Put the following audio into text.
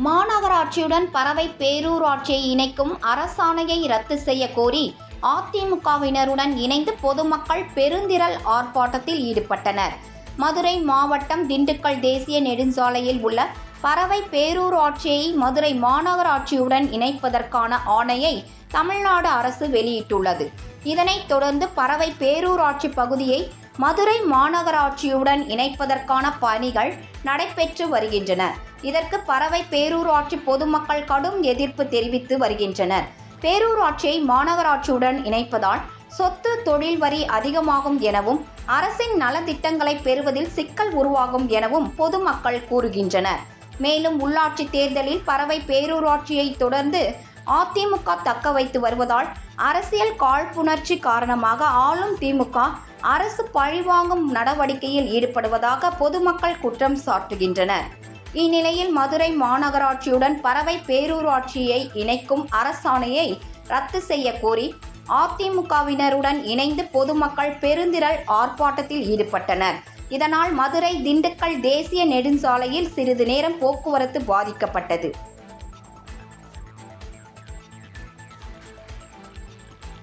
மாநகராட்சியுடன் பறவை பேரூராட்சியை இணைக்கும் அரசாணையை ரத்து செய்ய கோரி அதிமுகவினருடன் இணைந்து பொதுமக்கள் பெருந்திரள் ஆர்ப்பாட்டத்தில் ஈடுபட்டனர். மதுரை மாவட்டம் திண்டுக்கல் தேசிய நெடுஞ்சாலையில் உள்ள பறவை பேரூராட்சியை மதுரை மாநகராட்சியுடன் இணைப்பதற்கான ஆணையை தமிழ்நாடு அரசு வெளியிட்டுள்ளது. இதனைத் தொடர்ந்து பறவை பேரூராட்சி பகுதியை மதுரை மாநகராட்சியுடன் இணைப்பதற்கான பணிகள் நடைபெற்று வருகின்றன. இதற்கு பறவை பேரூராட்சி பொதுமக்கள் கடும் எதிர்ப்பு தெரிவித்து வருகின்றனர். பேரூராட்சியை மாநகராட்சியுடன் இணைப்பதால் சொத்து தொழில் வரி அதிகமாகும் எனவும் அரசின் நலத்திட்டங்களை பெறுவதில் சிக்கல் உருவாகும் எனவும் பொதுமக்கள் கூறுகின்றனர். மேலும் உள்ளாட்சி தேர்தலில் பறவை பேரூராட்சியை தொடர்ந்து அதிமுக தக்க வைத்து வருவதால் அரசியல் காழ்ப்புணர்ச்சி காரணமாக ஆளும் திமுக அரசு பழிவாங்கும் நடவடிக்கையில் ஈடுபடுவதாக பொதுமக்கள் குற்றம் சாட்டுகின்றனர். இந்நிலையில் மதுரை மாநகராட்சியுடன் பறவை பேரூராட்சியை இணைக்கும் அரசாணையை ரத்து செய்ய கோரி அதிமுகவினருடன் இணைந்து பொதுமக்கள் பெருந்திரள் ஆர்ப்பாட்டத்தில் ஈடுபட்டனர். இதனால் மதுரை திண்டுக்கல் தேசிய நெடுஞ்சாலையில் சிறிது நேரம் போக்குவரத்து பாதிக்கப்பட்டது.